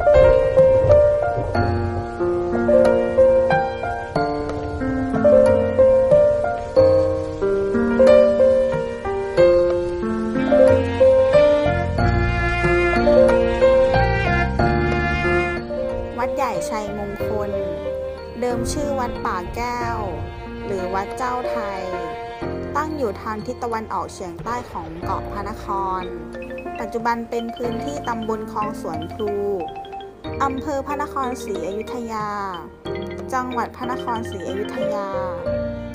วัดใหญ่ชัยมงคล เดิมชื่อวัดป่าแก้ว หรือวัดเจ้าไทย ตั้งอยู่ทางทิศตะวันออกเฉียงใต้ของเกาะพระนคร ปัจจุบันเป็นพื้นที่ตำบลคลองสวนพลู อำเภอพระนครศรีอยุธยา จังหวัดพระนครศรีอยุธยา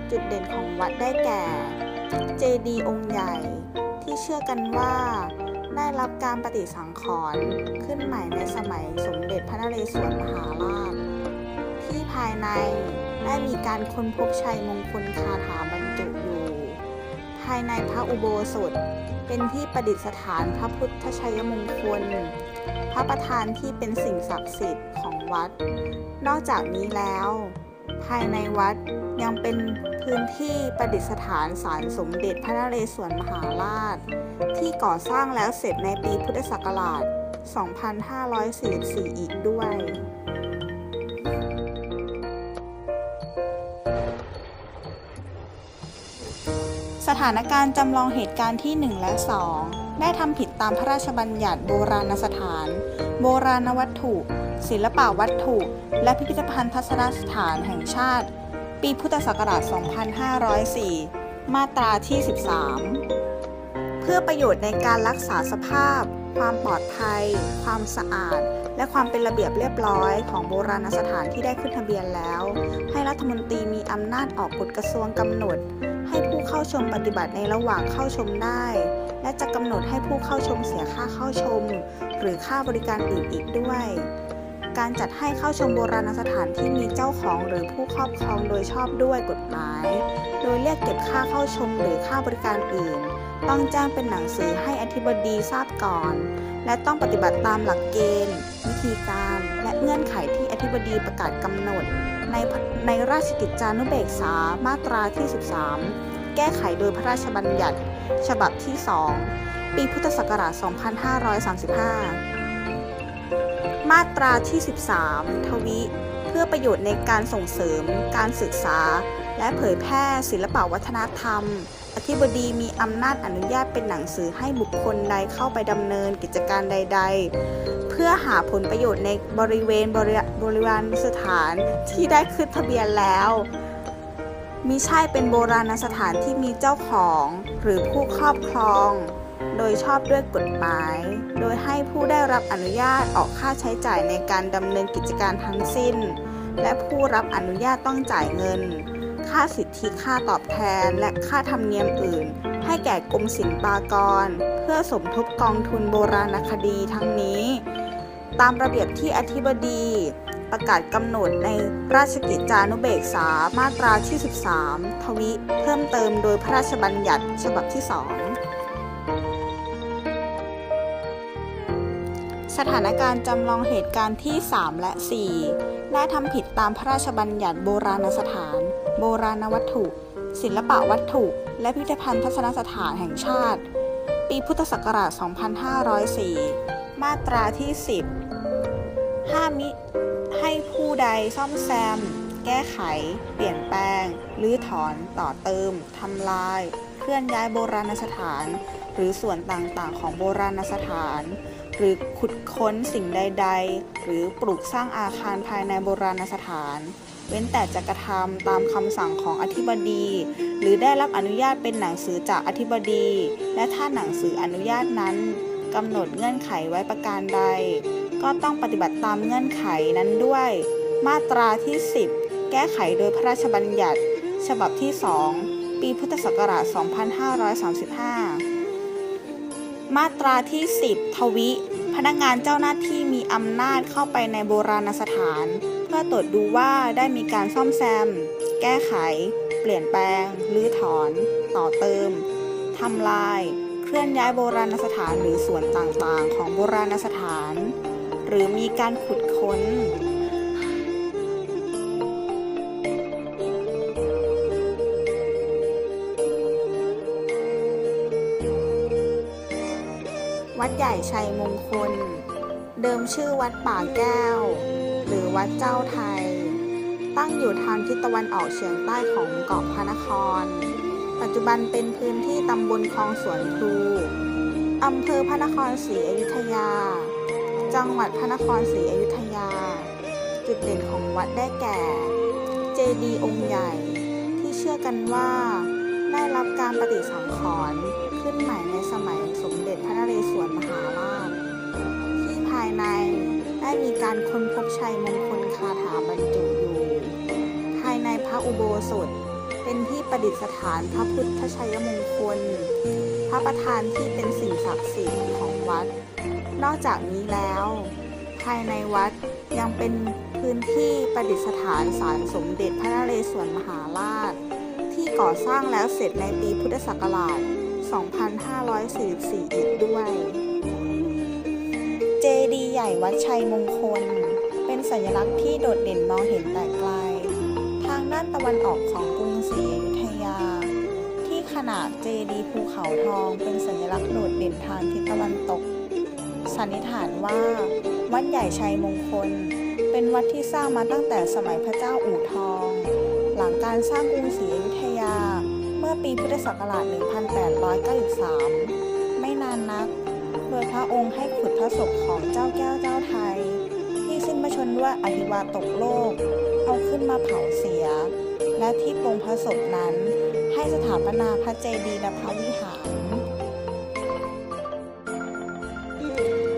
จุดเด่นของวัดได้แก่ เจดีย์องค์ใหญ่ ที่เชื่อกันว่า ได้รับการปฏิสังขรณ์ขึ้นใหม่ในสมัยสมเด็จพระนเรศวรมหาราช ที่ภายในได้มีการค้นพบชัยมงคลคาถาบรรจุอยู่ ภายในพระอุโบสถ เป็นที่ประดิษฐานพระพุทธชัยมงคล พระประธานที่เป็นสิ่งศักดิ์สิทธิ์ของวัด นอกจากนี้แล้ว ภายในวัดยังเป็นพื้นที่ประดิษฐานศาลสมเด็จพระนเรศวรมหาราช ที่ก่อสร้างแล้วเสร็จในปีพุทธศักราช 2544 อีกด้วย สถานการณ์จำลองเหตุการณ์ที่ 1 และ 2 ได้ทำผิดตามพระราชบัญญัติโบราณสถาน โบราณวัตถุ ศิลปวัตถุ และพิพิธภัณฑ์ทัศนสถานแห่งชาติ ปีพุทธศักราช 2504 มาตราที่ 13 เพื่อประโยชน์ในการรักษาสภาพ ความปลอดภัย ความสะอาด และความเป็นระเบียบเรียบร้อยของโบราณสถานที่ได้ขึ้นทะเบียนแล้ว ให้รัฐมนตรีมีอำนาจออกกฎกระทรวงกำหนด ชมปฏิบัติในระหว่างเข้าชมได้ และจะกำหนดให้ผู้เข้าชมเสียค่าเข้าชม หรือค่าบริการอื่นอีกด้วย การจัดให้เข้าชมโบราณสถานที่มีเจ้าของหรือผู้ครอบครองโดยชอบด้วยกฎหมาย โดยเรียกเก็บค่าเข้าชมหรือค่าบริการอื่น ต้องแจ้งเป็นหนังสือให้อธิบดีทราบก่อน และต้องปฏิบัติตามหลักเกณฑ์ วิธีการ และเงื่อนไขที่อธิบดีประกาศกำหนดในในราชกิจจานุเบกษามาตราที่ 13 แก้ไขโดยพระราชบัญญัติ ฉบับที่ 2 ปีพุทธศักราช 2535 มาตราที่ 13 ทวิ เพื่อประโยชน์ในการส่งเสริม การศึกษา และเผยแพร่ศิลปวัฒนธรรม อธิบดีมีอำนาจอนุญาตเป็นหนังสือให้บุคคลใดเข้าไปดำเนินกิจการใดๆเพื่อหาผลประโยชน์ในบริเวณบริบริวารสถานที่ได้ขึ้นทะเบียนแล้ว มิใช่เป็นโบราณสถานที่มีเจ้าของหรือผู้ครอบครอง โดยชอบด้วยกฎหมาย โดยให้ผู้ได้รับอนุญาตออกค่าใช้จ่ายในการดำเนินกิจการทั้งสิ้น และผู้รับอนุญาตต้องจ่ายเงิน ค่าสิทธิค่าตอบแทนและค่าธรรมเนียมอื่น ให้แก่กรมศิลปากร เพื่อสมทบกองทุนโบราณคดีทั้งนี้ ตามระเบียบที่อธิบดี ประกาศกำหนดในราชกิจจานุเบกษามาตราที่ 13 ทวิเพิ่มเติมโดยพระราชบัญญัติฉบับที่ 2 สถานการณ์จำลองเหตุการณ์ที่ 3 และ 4 ได้ทำผิดตามพระราชบัญญัติโบราณสถาน โบราณวัตถุ ศิลปะวัตถุ และพิพิธภัณฑ์ทัศนสถานแห่งชาติ ปีพุทธศักราช 2504 มาตราที่ 10ห้ามมิ ให้ผู้ใดซ่อมแซม แก้ไข เปลี่ยนแปลงหรือถอนต่อเติมทำลาย เคลื่อนย้ายโบราณสถาน หรือส่วนต่างๆ ของโบราณสถาน หรือขุดค้นสิ่งใด ๆ หรือปลูกสร้างอาคารภายในโบราณสถาน เว้นแต่จะกระทำตามคำสั่งของอธิบดี หรือได้รับอนุญาตเป็นหนังสือจากอธิบดี และถ้าหนังสืออนุญาตนั้นกำหนดเงื่อนไขไว้ประการใด ก็ต้องปฏิบัติตามเงื่อนไขนั้นด้วย มาตราที่ 10 แก้ไขโดยพระราชบัญญัติ ฉบับที่ 2 ปีพุทธศักราช 2535 มาตราที่ 10 ทวิ พนักงานเจ้าหน้าที่มีอำนาจเข้าไปในโบราณสถาน เพื่อตรวจดูว่าได้มีการซ่อมแซม แก้ไข เปลี่ยนแปลงรื้อถอน ต่อเติมทำลาย เคลื่อนย้ายโบราณสถานหรือส่วนต่างๆ ของโบราณสถาน หรือมีการขุดค้น วัดใหญ่ชัยมงคล เดิมชื่อวัดป่าแก้ว หรือวัดเจ้าไทย ตั้งอยู่ทางทิศตะวันออกเฉียงใต้ของเกาะพระนคร ปัจจุบันเป็นพื้นที่ตำบลคลองสวนพลูอำเภอพระนครศรีอยุธยา จังหวัดพระนครศรีอยุธยา จุดเด่นของวัดได้แก่ เจดีย์องค์ใหญ่ ที่เชื่อกันว่า ได้รับการปฏิสังขรณ์ขึ้นใหม่ในสมัยสมเด็จพระนเรศวรมหาราช ที่ภายในได้มีการค้นพบชัยมงคลคาถาบรรจุอยู่ ภายในพระอุโบสถ เป็นที่ประดิษฐานพระพุทธชัยมงคล พระประธานที่เป็นสิ่งศักดิ์สิทธิ์ของวัด นอกจากนี้แล้ว ภายในวัดยังเป็นพื้นที่ประดิษฐานศาลสมเด็จพระนเรศวรมหาราช ที่ก่อสร้างแล้วเสร็จในปีพุทธศักราช 2544 อีกด้วย เจดีย์ใหญ่วัดชัยมงคล เป็นสัญลักษณ์ที่โดดเด่นมองเห็นแต่ไกลางด้านตะวันออกของกรุงศรีอยุธยา ที่ขนาดเจดีย์ภูเขาทองเป็นสัญลักษณ์โดดเด่นทางทิศตะวันตก สันนิษฐานว่า วัดใหญ่ชัยมงคล เป็นวัดที่สร้างมาตั้งแต่สมัยพระเจ้าอู่ทอง หลังการสร้างกรุงศรีอยุธยา เมื่อปีพุทธศักราช 1893 ไม่นานนัก โดยพระองค์ให้ขุดพระศพของเจ้าแก้วเจ้าไทย ที่สิ้นพระชนม์ด้วยอหิวาตกโลก เอาขึ้นมาเผาเสีย และที่ปรงพระศพนั้น ให้สถาปนาพระเจดีย์และพระวิหาร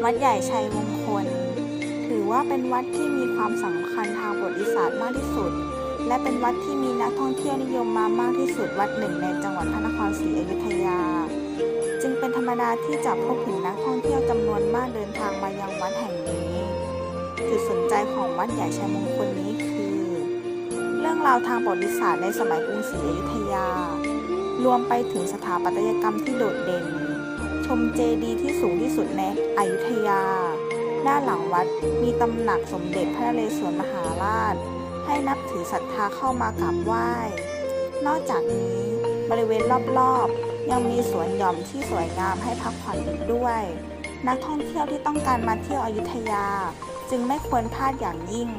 วัดใหญ่ชัยมงคล ถือว่าเป็นวัดที่มีความสำคัญทางประวัติศาสตร์มากที่สุด และเป็นวัดที่มีนักท่องเที่ยวนิยมมามากที่สุดวัดหนึ่งในจังหวัดพระนครศรีอยุธยา จึงเป็นธรรมดาที่จะพบเห็นนักท่องเที่ยวจำนวนมากเดินทางมายังวัดแห่งนี้จุดสนใจของวัดใหญ่ชัยมงคลนี้คือ รื่องราวทางประวัติศาสตร์ในสมัยกรุงศรีอยุธยา รวมไปถึงสถาปัตยกรรมที่โดดเด่น ชมเจดีย์ที่สูงที่สุดในอยุธยา ด้านหลังวัดมีตำหนักสมเด็จพระนเรศวรมหาราช ให้นับถือศรัทธาเข้ามากราบไหว้ นอกจากนี้บริเวณรอบๆ ยังมีสวนหย่อมที่สวยงามให้พักผ่อนอีกด้วย นักท่องเที่ยวที่ต้องการมาเที่ยวอยุธยา จึงไม่ควรพลาดอย่างยิ่ง